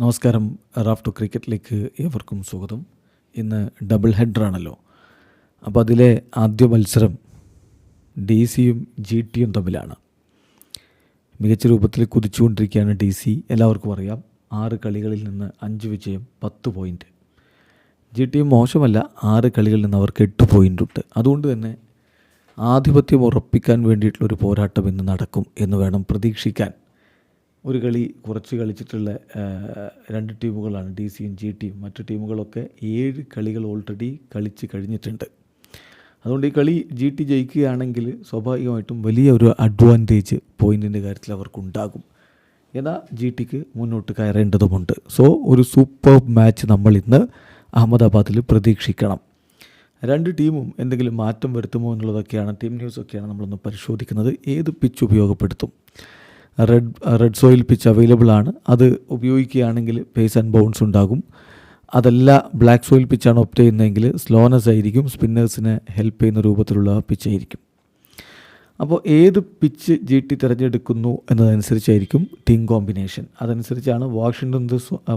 നമസ്കാരം. Raf to ക്രിക്കറ്റിലേക്ക് ഏവർക്കും സ്വാഗതം. ഇന്ന് ഡബിൾ ഹെഡറാണല്ലോ അപ്പോൾ അതിലെ ആദ്യ മത്സരം ഡി സിയും ജി ടിയും തമ്മിലാണ്. മികച്ച രൂപത്തിൽ കുതിച്ചുകൊണ്ടിരിക്കുകയാണ് ഡി സി എല്ലാവർക്കും അറിയാം. ആറ് കളികളിൽ നിന്ന് അഞ്ച് വിജയം പത്ത് പോയിന്റ് ജി ടിയും മോശമല്ല. ആറ് കളികളിൽ നിന്ന് അവർക്ക് എട്ട് പോയിന്റ് ഉണ്ട്. അതുകൊണ്ട് തന്നെ ആധിപത്യം ഉറപ്പിക്കാൻ വേണ്ടിയിട്ടുള്ളൊരു പോരാട്ടം ഇന്ന് നടക്കും എന്ന് വേണം പ്രതീക്ഷിക്കാൻ. ഒരു കളി കുറച്ച് കളിച്ചിട്ടുള്ള രണ്ട് ടീമുകളാണ് ഡി സിയും ജി ടിയും മറ്റു ടീമുകളൊക്കെ ഏഴ് കളികൾ ഓൾറെഡി കളിച്ച് കഴിഞ്ഞിട്ടുണ്ട്. അതുകൊണ്ട് ഈ കളി ജി ടി ജയിക്കുകയാണെങ്കിൽ സ്വാഭാവികമായിട്ടും വലിയ ഒരു അഡ്വാന്റേജ് പോയിന്റിന്റെ കാര്യത്തിൽ അവർക്കുണ്ടാകും. എന്നാൽ ജി ടിക്ക് മുന്നോട്ട് കയറേണ്ടതുമുണ്ട്. സോ ഒരു സൂപ്പർ മാച്ച് നമ്മൾ ഇന്ന് അഹമ്മദാബാദിൽ പ്രതീക്ഷിക്കണം. രണ്ട് ടീമും എന്തെങ്കിലും മാറ്റം വരുത്തുമോ എന്നുള്ളതൊക്കെയാണ് ടീം ന്യൂസൊക്കെയാണ് നമ്മളൊന്ന് പരിശോധിക്കുന്നത്. ഏത് pitch ഉപയോഗപ്പെടുത്തും? Red red soil pitch available ആണ്. അത് ഉപയോഗിക്കുകയാണെങ്കിൽ പേസ് ആൻഡ് ബൗൺസ് ഉണ്ടാകും. അതല്ല ബ്ലാക്ക് സോയിൽ പിച്ചാണ് ഒപ്റ്റ് ചെയ്യുന്നതെങ്കിൽ സ്ലോനെസ് ആയിരിക്കും സ്പിന്നേഴ്സിനെ ഹെൽപ്പ് ചെയ്യുന്ന രൂപത്തിലുള്ള പിച്ചായിരിക്കും അപ്പോൾ ഏത് പിച്ച് ജി ടി തിരഞ്ഞെടുക്കുന്നു എന്നതനുസരിച്ചായിരിക്കും ടീം കോമ്പിനേഷൻ അതനുസരിച്ചാണ് വാഷിംഗ്ടൺ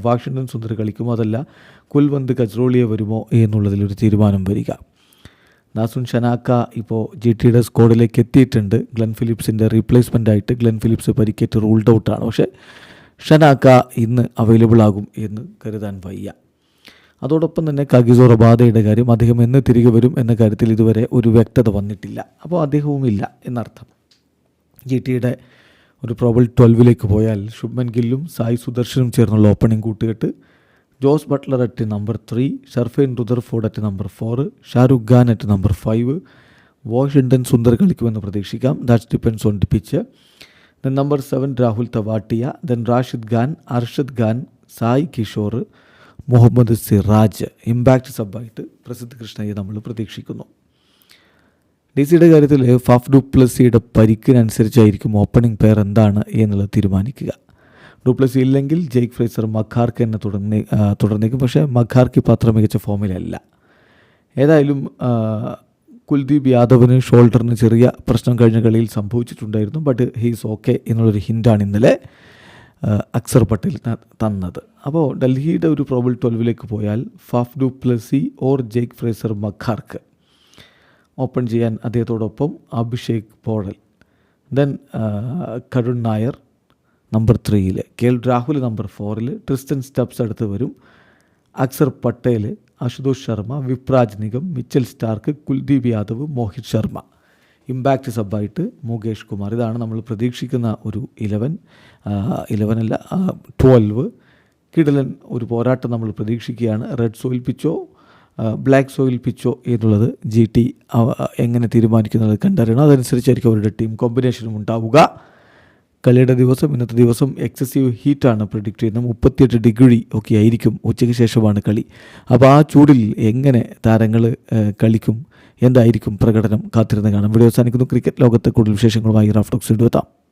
വാഷിംഗ്ടൺ സുന്ദർ കളിക്കുമോ അതല്ല കുൽവന്ത് കജ്രോളിയെ വരുമോ എന്നുള്ളതിലൊരു തീരുമാനം വരിക. നാസുൻ ഷനാക്ക ഇപ്പോൾ ജി ടിയുടെ സ്കോഡിലേക്ക് എത്തിയിട്ടുണ്ട്. ഗ്ലെൻ ഫിലിപ്സിന്റെ റീപ്ലേസ്മെന്റ് ആയിട്ട് ഗ്ലെൻ ഫിലിപ്സ് പരിക്കേറ്റ് റൂൾഡ് ഔട്ടാണ് പക്ഷേ ഷനാക്ക ഇന്ന് അവൈലബിൾ ആകും എന്ന് കരുതാൻ വയ്യ. അതോടൊപ്പം തന്നെ കഗിസോ റബാദയുടെ കാര്യം അദ്ദേഹം എന്ന് തിരികെ വരും എന്ന കാര്യത്തിൽ ഇതുവരെ ഒരു വ്യക്തത വന്നിട്ടില്ല. അപ്പോൾ അദ്ദേഹവും ഇല്ല എന്നർത്ഥം ജി ടിയുടെ ഒരു പ്രോബിൾ ട്വൽവിലേക്ക് പോയാൽ ശുഭ്മൻ ഗില്ലും സായി സുദർശനും ചേർന്നുള്ള ഓപ്പണിംഗ് കൂട്ടുകെട്ട് Jos Buttler at number three Sherfane Rutherford at number four Shahrukh Khan at number five Washington Sundar കളിക്കുമെന്ന് പ്രതീക്ഷിക്കാം. That's depends on the pitch then number seven Rahul Tewatia. Then Rashid Khan Arshad Khan Sai Kishore Mohammed Siraj. Impact സബായിട്ട് Prasidh കൃഷ്ണയെ നമ്മൾ പ്രതീക്ഷിക്കുന്നു. D സിയുടെ കാര്യത്തിൽ Faf du plus സിയുടെ പരിക്കിനനുസരിച്ചായിരിക്കും opening pair എന്താണ് എന്നുള്ളത് തീരുമാനിക്കുക. ഡുപ്ലസി ഇല്ലെങ്കിൽ ജെയ്ക്ക് ഫ്രേസർ മഖാർക്ക് തന്നെ തുടർന്ന് തുടർന്നേക്കും. പക്ഷേ മഖാർക്ക് ഇപ്പോൾ അത്ര മികച്ച ഫോമിലല്ല. ഏതായാലും കുൽദീപ് യാദവിന് ഷോൾഡറിന് ചെറിയ പ്രശ്നം കഴിഞ്ഞ കളിയിൽ സംഭവിച്ചിട്ടുണ്ടായിരുന്നു. ബട്ട് ഹീസ് ഓക്കെ എന്നുള്ളൊരു ഹിന്റാണ് ഇന്നലെ അക്സർ പട്ടേൽ തന്നത്. അപ്പോൾ ഡൽഹിയുടെ ഒരു പ്രോബിൾ ട്വൽവിലേക്ക് പോയാൽ Faf du Plessis or Jake Fraser McGurk. Open ചെയ്യാൻ അദ്ദേഹത്തോടൊപ്പം അഭിഷേക് പോഴൽ ദെൻ കരുൺ നായർ നമ്പർ ത്രീയിൽ. കെ എൽ രാഹുൽ നമ്പർ ഫോറിൽ ട്രിസ്റ്റൻ സ്റ്റബ്സ് അടുത്ത് വരും. Axar Patel Ashutosh Sharma Vipraj Nigam Mitchell Starc Kuldeep Yadav Mohit Sharma. Impact സബായിട്ട് Mukesh Kumar. ഇതാണ് നമ്മൾ പ്രതീക്ഷിക്കുന്ന ഒരു ഇലവൻ ഇലവനല്ല ട്വൽവ് കിടലൻ ഒരു പോരാട്ടം നമ്മൾ പ്രതീക്ഷിക്കുകയാണ്. റെഡ് സോയിൽ പിച്ചോ ബ്ലാക്ക് സോയിൽ പിച്ചോ എന്നുള്ളത് ജി ടി എങ്ങനെ തീരുമാനിക്കുന്നത് കണ്ടറിയണം. അതനുസരിച്ചായിരിക്കും അവരുടെ ടീം കോമ്പിനേഷനും ഉണ്ടാവുക. കളിയുടെ ദിവസം ഇന്നത്തെ ദിവസം എക്സസീവ് ഹീറ്റാണ് പ്രിഡിക്റ്റ് ചെയ്യുന്നത്. മുപ്പത്തിയെട്ട് ഡിഗ്രി ഒക്കെ ആയിരിക്കും ഉച്ചയ്ക്ക് ശേഷമാണ് കളി. അപ്പോൾ ആ ചൂടിൽ എങ്ങനെ താരങ്ങൾ കളിക്കും? എന്തായിരിക്കും പ്രകടനം കാത്തിരുന്ന് കാണാം. വീഡിയോ അവസാനിക്കുന്നു. ക്രിക്കറ്റ് ലോകത്തെ കൂടുതൽ വിശേഷങ്ങളുമായി റാഫ്റ്റോക്സ് എടുത്താം